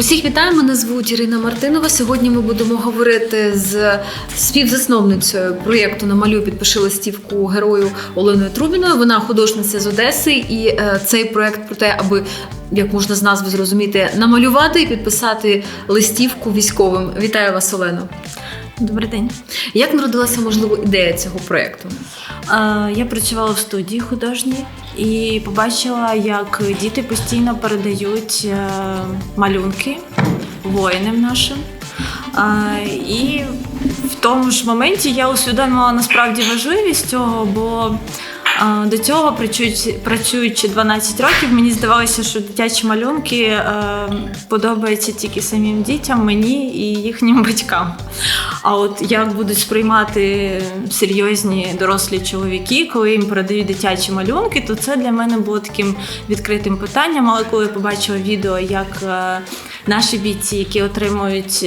Усіх вітаю, мене звуть Ірина Мартинова. Сьогодні ми будемо говорити з співзасновницею проєкту Намалюй підпиши листівку герою Оленою Трубіною. Вона художниця з Одеси, і е, цей проєкт про те, аби як можна з назви зрозуміти, намалювати і підписати листівку військовим. Вітаю вас, Олено. Добрий день. Як народилася можливо ідея цього проєкту? Я працювала в студії художній і побачила, як діти постійно передають е, малюнки воїнам нашим. І в тому ж моменті я усвідомила насправді важливість цього, бо до цього, працюючи, працюючи 12 років, мені здавалося, що дитячі малюнки е, подобаються тільки самим дітям, мені і їхнім батькам. А от як будуть сприймати серйозні дорослі чоловіки, коли їм передають дитячі малюнки, то це для мене було таким відкритим питанням. Але коли я побачила відео, як е, наші бійці, які отримують.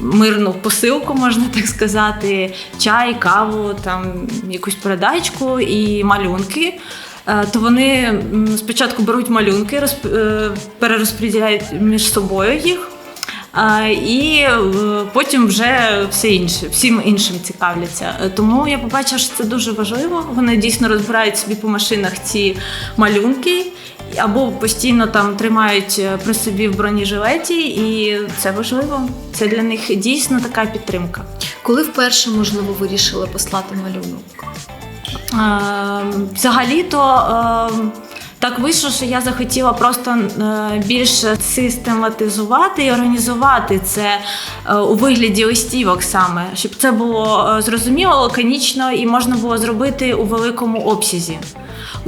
Мирну посилку, можна так сказати, чай, каву, там якусь передачку і малюнки. е, То вони спочатку беруть малюнки, розп- е, перерозподіляють між собою їх, І е, потім вже все інше, всім іншим цікавляться. Тому я побачила, що це дуже важливо. Вони дійсно розбирають собі по машинах ці малюнки. Або постійно там тримають е, при собі в бронежилеті, і це важливо. Це для них дійсно така підтримка. Коли вперше можливо вирішили послати малюнок? Е, Взагалі-то е, так вийшло, що я захотіла просто е, більш систематизувати і організувати це е, у вигляді листівок саме, щоб це було е, зрозуміло, лаконічно і можна було зробити у великому обсязі.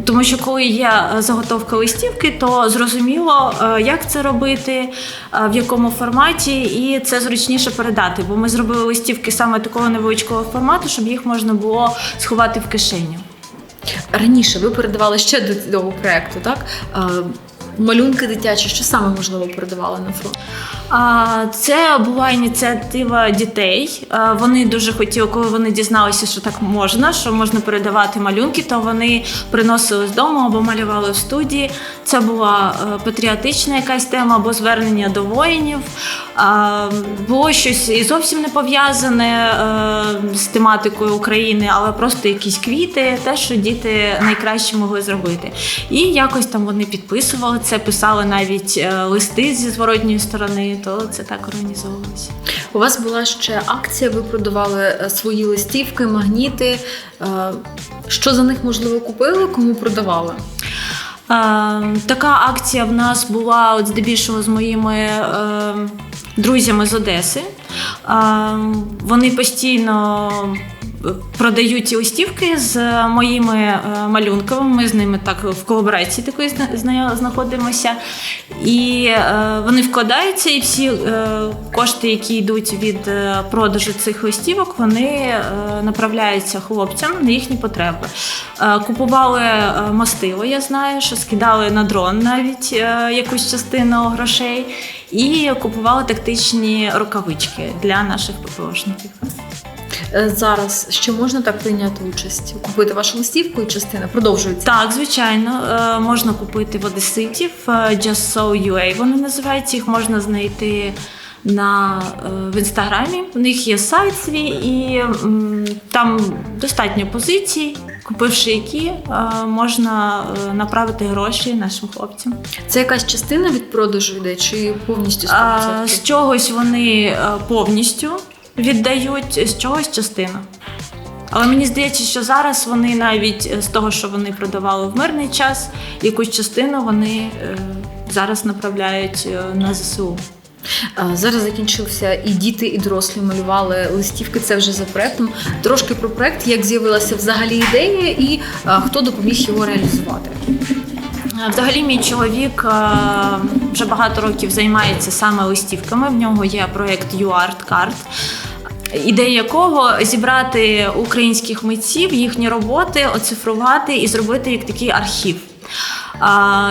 Тому що коли є заготовка листівки, то зрозуміло, як це робити, в якому форматі, і це зручніше передати. Бо ми зробили листівки саме такого невеличкого формату, щоб їх можна було сховати в кишеню. Раніше ви передавали ще до цього проекту, так? Е, Малюнки дитячі, що саме можливо передавали на фронт? Це була ініціатива дітей. Вони дуже хотіли, коли вони дізналися, що так можна, що можна передавати малюнки, то вони приносили з дому або малювали в студії. Це була е, патріотична якась тема або звернення до воїнів. Було щось і зовсім не пов'язане е, з тематикою України, але просто якісь квіти, те, що діти найкраще могли зробити. І якось там вони підписували це, писали навіть е, листи зі зворотньої сторони, то це так організовувалося. У вас була ще акція, ви продавали е, свої листівки, магніти. Е, Що за них можливо купили, кому продавали? Е, така акція в нас була от здебільшого з моїми друзями з Одеси. Вони постійно продають листівки з моїми е, малюнками. Ми з ними так в колаборації такої зна- зна- знаходимося. І е, вони вкладаються, і всі е, кошти, які йдуть від е, продажу цих листівок, вони е, направляються хлопцям на їхні потреби. Е, Купували е, мастило, я знаю, що скидали на дрон навіть е, якусь частину грошей, і купували тактичні рукавички для наших ППОшників. Е, Зараз ще можна так прийняти участь, купити вашу листівку і частина продовжується. Так, звичайно, е, можна купити в одеситів е, Just So UA Вони називаються, їх можна знайти на, в інстаграмі. У них є сайт свій, і там достатньо позицій, купивши які, можна направити гроші нашим хлопцям. Це якась частина від продажу йде чи повністю 100%? З чогось вони повністю віддають, з чогось частина. Але мені здається, що зараз вони навіть е, з того, що вони продавали в мирний час, якусь частину вони е, зараз направляють е, на ЗСУ. Зараз закінчився і діти, і дорослі малювали листівки. Це вже за проектом. Трошки про проект, як з'явилася взагалі ідея, і хто допоміг його реалізувати. Е, Взагалі, мій чоловік е, вже багато років займається саме листівками. В нього є проєкт UArtCard. Ідея якого зібрати українських митців, їхні роботи, оцифрувати і зробити як такий архів.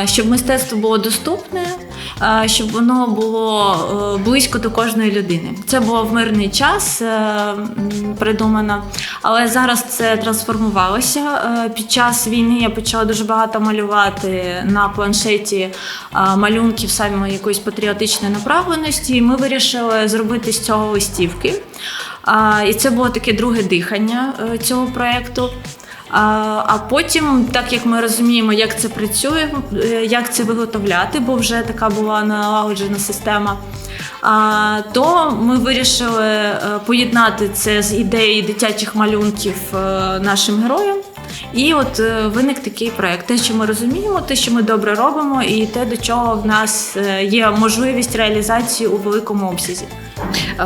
Щоб мистецтво було доступне, е, щоб воно було е, близько до кожної людини. Це було в мирний час е, придумано, але зараз це трансформувалося. Е, Під час війни я почала дуже багато малювати на планшеті е, малюнків саме якоїсь патріотичної направленості. І ми вирішили зробити з цього листівки. І це було таке друге дихання е, цього проєкту. А, потім, так як ми розуміємо, як це працює, е, як це виготовляти, бо вже така була налагоджена система. То ми вирішили е, поєднати це з ідеї дитячих малюнків е, нашим героям. І от виник такий проект. Те, що ми розуміємо, те, що ми добре робимо, і те, до чого в нас є можливість реалізації у великому обсязі.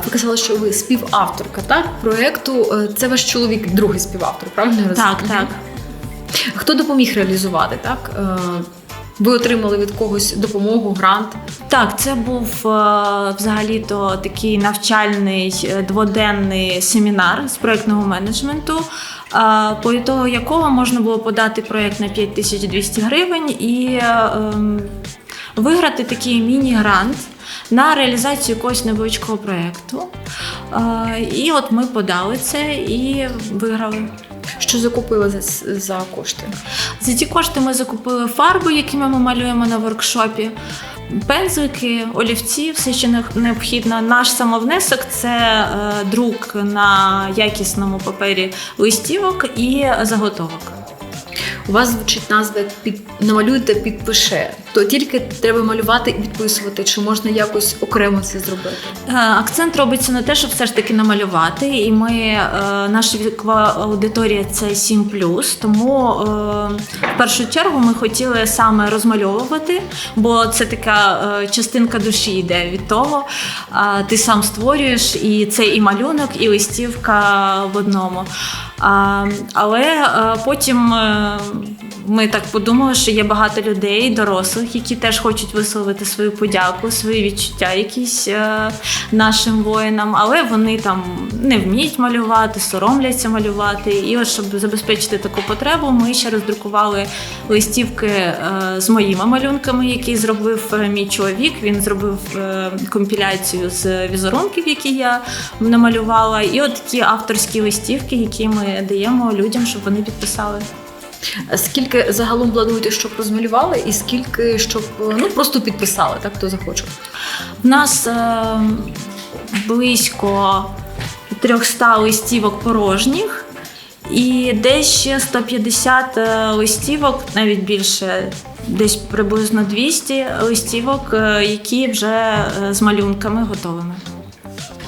Ви казали, що ви співавторка так проекту. Е, Це ваш чоловік, другий співавтор, правильно я розумію? Так, так. Хто допоміг реалізувати? Так Е, ви отримали від когось допомогу, грант. Так, це був е, взагалі-то такий навчальний дводенний семінар з проєктного менеджменту, по ітогу якого можна було подати проєкт на 5200 гривень і ем, виграти такий міні-грант. На реалізацію якогось невеличкого проєкту. І от ми подали це і виграли. Що закупили за, за кошти? За ці кошти ми закупили фарбу, якими ми малюємо на воркшопі, пензлики, олівці, все, що необхідно. Наш самовнесок це е, друк на якісному папері листівок і заготовок. У вас звучить назва під намалюйте, підпише. То тільки треба малювати і підписувати, чи можна якось окремо це зробити? Е, Акцент робиться на те, щоб все ж таки намалювати. І ми, е, наша вікова аудиторія це 7 тому е, в першу чергу ми хотіли саме розмальовувати, бо це така частинка душі йде від того. Ти сам створюєш, і це і малюнок, і листівка в одному. Але е, потім е, ми так подумали, що є багато людей, дорослих, які теж хочуть висловити свою подяку, свої відчуття якісь е, нашим воїнам, але вони там не вміють малювати, соромляться малювати. І от щоб забезпечити таку потребу, ми ще роздрукували листівки е, з моїми малюнками, які зробив е, мій чоловік. Він зробив е, компіляцію з візерунків, які я намалювала, і от такі авторські листівки, які ми даємо людям, щоб вони підписали. Скільки загалом плануєте, щоб розмалювали, і скільки щоб ну просто підписали, так хто захоче? В нас е, близько 300 листівок порожніх. І десь ще 150 е, листівок, навіть більше, десь приблизно 200 листівок, е, які вже е, з малюнками готовими.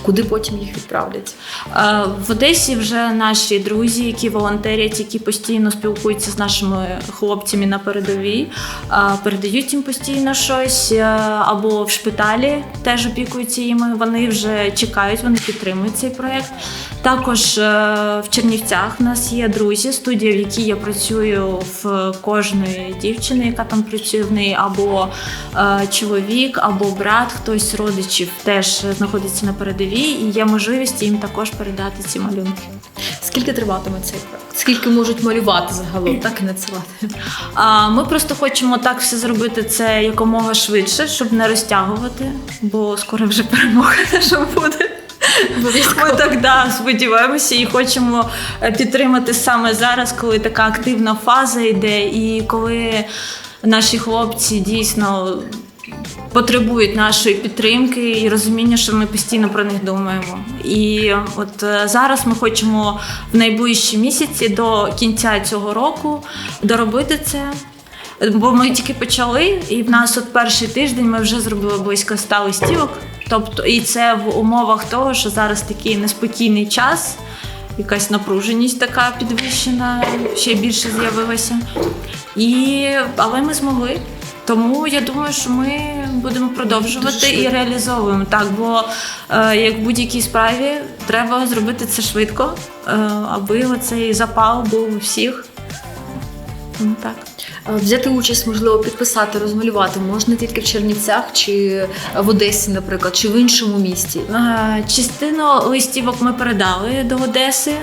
Куди потім їх відправлять? Е, В Одесі вже наші друзі, які волонтерять, які постійно спілкуються з нашими хлопцями на передовій, е, передають їм постійно щось, е, або в шпиталі теж опікуються їми. Вони вже чекають, вони підтримують цей проект. Також в Чернівцях у нас є друзі, студія, в якій я працюю в кожної дівчини, яка там працює в неї, або чоловік, або брат, хтось з родичів теж знаходиться на передовій, і є можливість їм також передати ці малюнки. Скільки триватиме цей проект? Скільки можуть малювати загалом, так і надсилати? А ми просто хочемо так все зробити це якомога швидше, щоб не розтягувати, бо скоро вже перемога наша буде. Ми так да, сподіваємося і хочемо е, підтримати саме зараз, коли така активна фаза йде, і коли наші хлопці дійсно потребують нашої підтримки і розуміння, що ми постійно про них думаємо. І от е, зараз ми хочемо в найближчі місяці до кінця цього року доробити це. Бо ми тільки почали, і в нас от перший тиждень ми вже зробили близько 100 листівок. Тобто, і це в умовах того, що зараз такий неспокійний час, якась напруженість така підвищена, ще більше з'явилася. І, але ми змогли. Тому я думаю, що ми будемо продовжувати і реалізовуємо так. Бо е, як в будь-якій справі треба зробити це швидко, е, аби оцей запал був у всіх. Так. Е, Взяти участь, можливо, підписати, розмалювати можна тільки в Чернівцях чи в Одесі, наприклад, чи в іншому місті. Частину листівок ми передали до Одеси.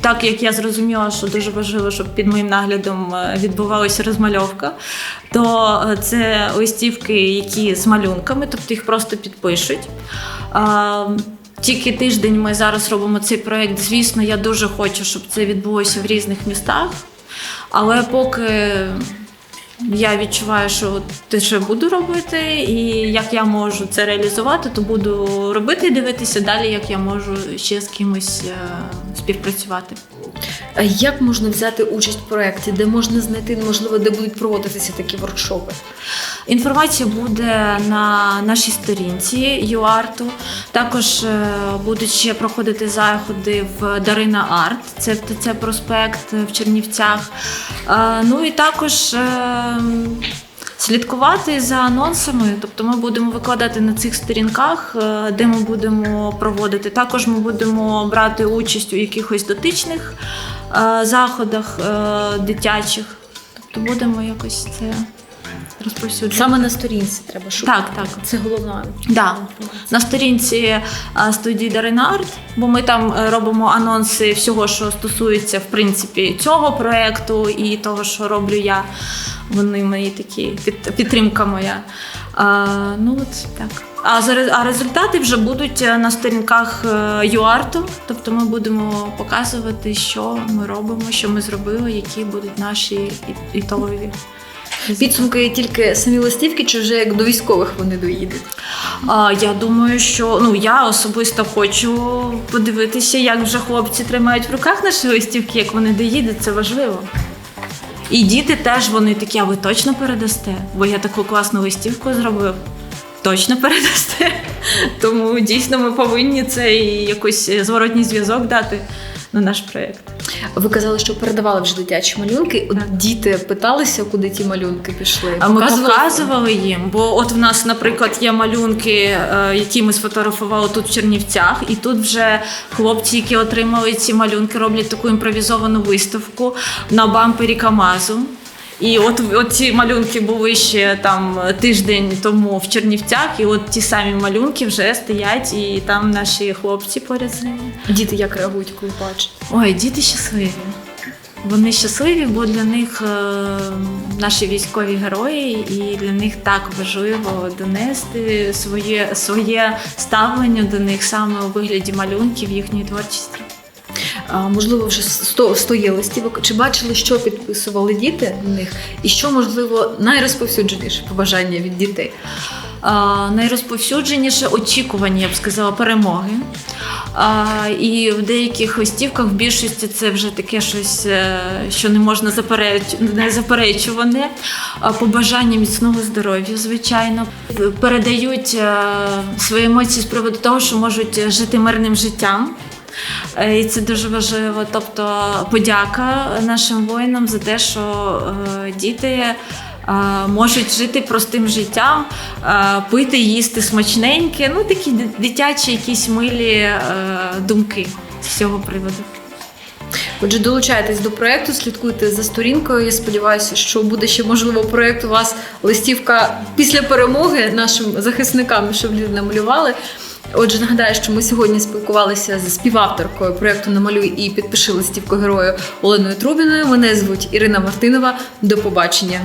Так як я зрозуміла, що дуже важливо, щоб під моїм наглядом е, відбувалася розмальовка, то е, це листівки, які з малюнками, тобто їх просто підпишуть. Тільки тиждень ми зараз робимо цей проект. Звісно, я дуже хочу, щоб це відбулося в різних містах. Але поки я відчуваю, що те, що буду робити, і як я можу це реалізувати, то буду робити і дивитися далі, як я можу ще з кимось е, співпрацювати. А Як можна взяти участь в проєкті, де можна знайти, можливо, де будуть проводитися такі воркшопи? Інформація буде на нашій сторінці ЮАРТу. Також е, будуть ще проходити заходи в Дарина Арт, це ТЦ проспект в Чернівцях. Е, Ну і також. Е, Слідкувати за анонсами, тобто ми будемо викладати на цих сторінках, е, де ми будемо проводити. Також ми будемо брати участь у якихось дотичних е, заходах е, дитячих. Тобто будемо якось це розповсюджувати. Саме на сторінці треба шукати. Так, так. Це головна. Да. На сторінці студії Дарина Арт, бо ми там е, робимо анонси всього, що стосується в принципі цього проекту і того, що роблю я. Вони мої такі під, підтримка моя. А, ну от так. А, а результати вже будуть е, на сторінках е, ЮАРТу. Тобто ми будемо показувати, що ми робимо, що ми зробили, які будуть наші ітогові. Підсумки тільки самі листівки, чи вже як до військових вони доїдуть? А, я думаю, що ну я особисто хочу подивитися, як вже хлопці тримають в руках наші листівки, як вони доїдуть, це важливо. І діти теж вони такі, а ви точно передасте? Бо я таку класну листівку зробив. Точно передасте. Тому дійсно ми повинні цей якийсь зворотній зв'язок дати на наш проєкт. Ви казали, що передавали вже дитячі малюнки. От діти питалися, куди ті малюнки пішли. А ми Показували? показували їм, бо от в нас, наприклад, є малюнки, е, які ми сфотографували тут в Чернівцях, і тут вже хлопці, які отримали ці малюнки, роблять таку імпровізовану виставку на бампері Камазу. І от, от ці малюнки були ще там тиждень тому в Чернівцях, і от ті самі малюнки вже стоять, і там наші хлопці поряд з ними. Діти як реагують, коли бачать? Ой, діти щасливі. Вони щасливі, бо для них е, наші військові герої, і для них так важливо донести своє, своє ставлення до них саме у вигляді малюнків їхньої творчості. А, можливо, вже 100, 100 є листівок. Чи бачили, що підписували діти на них, і що можливо найрозповсюдженіше побажання від дітей? А, найрозповсюдженіше очікування, я б сказала, перемоги. А, і в деяких листівках в більшості це вже таке щось, е, що не можна запереч... не заперечуване. А, Побажання міцного здоров'я, звичайно. Передають е, свої емоції з приводу того, що можуть жити мирним життям. Е, І це дуже важливо. Тобто подяка нашим воїнам за те, що е, діти е, можуть жити простим життям, пити, їсти смачненьке. Ну такі дитячі, якісь милі думки з цього приводу. Отже, долучайтесь до проекту, слідкуйте за сторінкою. Я сподіваюся, що буде ще можливо проект у вас листівка після перемоги нашим захисникам, щоб люди намалювали. Отже, нагадаю, що ми сьогодні спілкувалися з співавторкою проекту Намалюй і підпиши листівку герою Оленою Трубіною. Мене звуть Ірина Мартинова. До побачення.